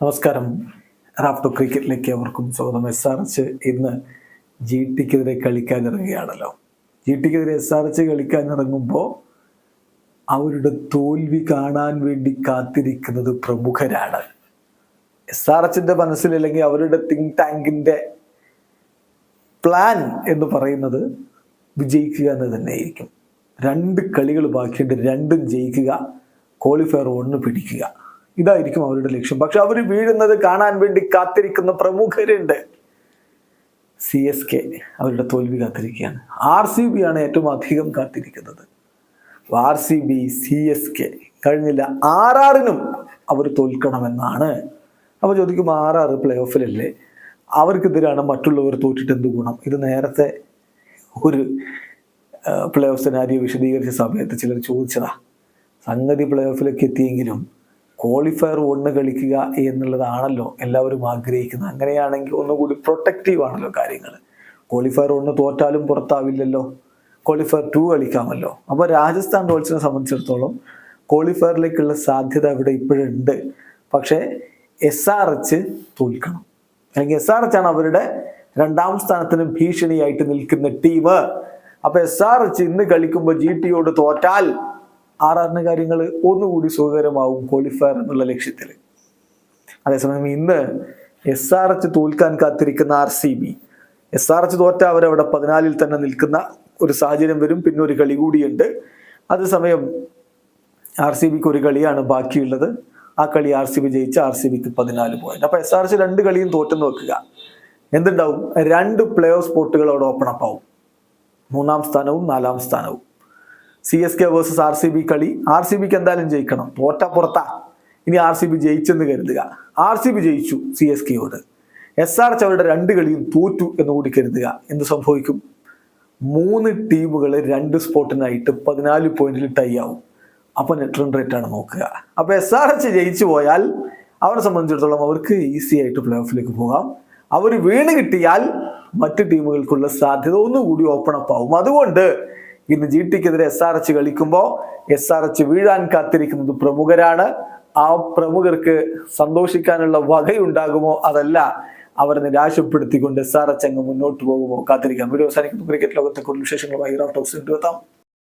നമസ്കാരം. റാഫ്റ്റോ ക്രിക്കറ്റിലേക്ക് അവർക്കും സ്വാഗതം. എസ് ആർ എച്ച് ഇന്ന് ജി ടിക്കെതിരെ കളിക്കാൻ ഇറങ്ങുകയാണല്ലോ ജി ടിക്കെതിരെ എസ് ആർ എച്ച് കളിക്കാൻ ഇറങ്ങുമ്പോൾ അവരുടെ തോൽവി കാണാൻ വേണ്ടി കാത്തിരിക്കുന്നത് പ്രമുഖരാണ്. എസ് ആർ എച്ചിന്റെ മനസ്സിൽ അല്ലെങ്കിൽ അവരുടെ തിങ്ക് ടാങ്കിന്റെ പ്ലാൻ എന്ന് പറയുന്നത് വിജയിക്കുക എന്ന് തന്നെയായിരിക്കും. രണ്ട് കളികൾ ബാക്കിയുണ്ട്. രണ്ടും ജയിക്കുക. ക്വാളിഫയർ ഒന്ന് പിടിക്കുക. ഇതായിരിക്കും അവരുടെ ലക്ഷ്യം. പക്ഷെ അവർ വീഴുന്നത് കാണാൻ വേണ്ടി കാത്തിരിക്കുന്ന പ്രമുഖരുണ്ട്. സി എസ് കെ അവരുടെ തോൽവി കാത്തിരിക്കുകയാണ്. ആർ സി ബി ആണ് ഏറ്റവും അധികം കാത്തിരിക്കുന്നത്. R C B C S K കഴിഞ്ഞില്ല. ആർ ആറിനും അവർ തോൽക്കണമെന്നാണ്. അപ്പോൾ ചോദിക്കും ആർ ആറ് പ്ലേ ഓഫിലല്ലേ അവർക്കെതിരാണ് മറ്റുള്ളവർ തോറ്റിട്ട് എന്ത് ഗുണം? ഇത് നേരത്തെ ഒരു പ്ലേ ഓഫ് സെനാരിയോ വിശദീകരിച്ച സമയത്ത് ചിലർ ചോദിച്ചതാ. സംഗതി പ്ലേ ഓഫിലേക്ക് എത്തിയെങ്കിലും ക്വാളിഫയർ ഒന്ന് കളിക്കുക എന്നുള്ളതാണല്ലോ എല്ലാവരും ആഗ്രഹിക്കുന്നത്. അങ്ങനെയാണെങ്കിൽ ഒന്നുകൂടി പ്രൊട്ടക്റ്റീവ് ആണല്ലോ കാര്യങ്ങൾ ക്വാളിഫയർ ഒന്ന് തോറ്റാലും പുറത്താവില്ലല്ലോ. Qualifier to കളിക്കാമല്ലോ. അപ്പോൾ രാജസ്ഥാൻ റോയൽസിനെ സംബന്ധിച്ചിടത്തോളം ക്വാളിഫയറിലേക്കുള്ള സാധ്യത ഇവിടെ ഇപ്പോഴുണ്ട്. പക്ഷേ എസ് ആർ എച്ച് തോൽക്കണം. അല്ലെങ്കിൽ എസ് ആർ എച്ച് ആണ് അവരുടെ രണ്ടാം സ്ഥാനത്തിന് ഭീഷണിയായിട്ട് നിൽക്കുന്ന ടീം അപ്പോൾ എസ് ആർ എച്ച് ഇന്ന് കളിക്കുമ്പോൾ ജി ടിയോട് തോറ്റാൽ ആർ ആറിന് കാര്യങ്ങൾ ഒന്നുകൂടി സുഖകരമാവും ക്വാളിഫയർ എന്നുള്ള ലക്ഷ്യത്തിൽ. അതേസമയം ഇന്ന് എസ് ആർ എച്ച് തോൽക്കാൻ കാത്തിരിക്കുന്ന R C B S R H തോറ്റ അവരവിടെ പതിനാലിൽ തന്നെ നിൽക്കുന്ന ഒരു സാഹചര്യം വരും പിന്നെ ഒരു കളി കൂടിയുണ്ട്. അതേസമയം ആർ സി ബിക്ക് ഒരു കളിയാണ് ബാക്കിയുള്ളത്. ആ കളി ആർ സി ബി ജയിച്ച് ആർ സി ബിക്ക് പതിനാല് പോയിന്റ് അപ്പൊ എസ് ആർ എച്ച് രണ്ട് കളിയും തോറ്റെന്ന് വെക്കുക. എന്തുണ്ടാവും? രണ്ട് പ്ലേ ഓഫ് സ്പോട്ടുകൾ അവിടെ ഓപ്പൺ അപ്പ് ആവും. മൂന്നാം സ്ഥാനവും നാലാം സ്ഥാനവും. C S K versus R C B കളി. ആർ സി ബിക്ക് എന്തായാലും ജയിക്കണം. തോറ്റ പുറത്താ ഇനി ആർ സി ബി ജയിച്ചെന്ന് കരുതുക. ആർ സി ബി ജയിച്ചു സി എസ് കെയോട് എസ് ആർ എച്ച് അവരുടെ രണ്ട് കളിയും തോറ്റു എന്ന് കൂടി കരുതുക. എന്ത് സംഭവിക്കും? മൂന്ന് ടീമുകൾ രണ്ട് സ്പോട്ടിനായിട്ട് പതിനാല് പോയിന്റിൽ ടൈ ആവും. അപ്പൊ നെറ്റ് റൺ റേറ്റ് ആണ് നോക്കുക. അപ്പൊ എസ് ആർ എച്ച് ജയിച്ചു പോയാൽ അവരെ സംബന്ധിച്ചിടത്തോളം അവർക്ക് ഈസി ആയിട്ട് പ്ലേ ഓഫിലേക്ക് പോകാം. അവർ വീണ് കിട്ടിയാൽ മറ്റ് ടീമുകൾക്കുള്ള സാധ്യത ഒന്നുകൂടി ഓപ്പൺ അപ്പ് ആവും. അതുകൊണ്ട് ഇന്ന് ജി ടിക്കെതിരെ എസ് ആർ എച്ച് കളിക്കുമ്പോൾ എസ് ആർ എച്ച് വീഴാൻ കാത്തിരിക്കുന്നത് പ്രമുഖരാണ്. ആ പ്രമുഖർക്ക് സന്തോഷിക്കാനുള്ള വകയുണ്ടാകുമോ അതല്ല അവരെ നിരാശപ്പെടുത്തിക്കൊണ്ട് എസ് ആർ എച്ച് അങ്ങ് മുന്നോട്ട് പോകുമോ കാത്തിരിക്കാം. വീഡിയോ അവസാനിക്കുന്നു. ക്രിക്കറ്റ് ലോകത്തെ കൂടുതൽ വിശേഷങ്ങളുമായി ടോക്സ് എത്താം.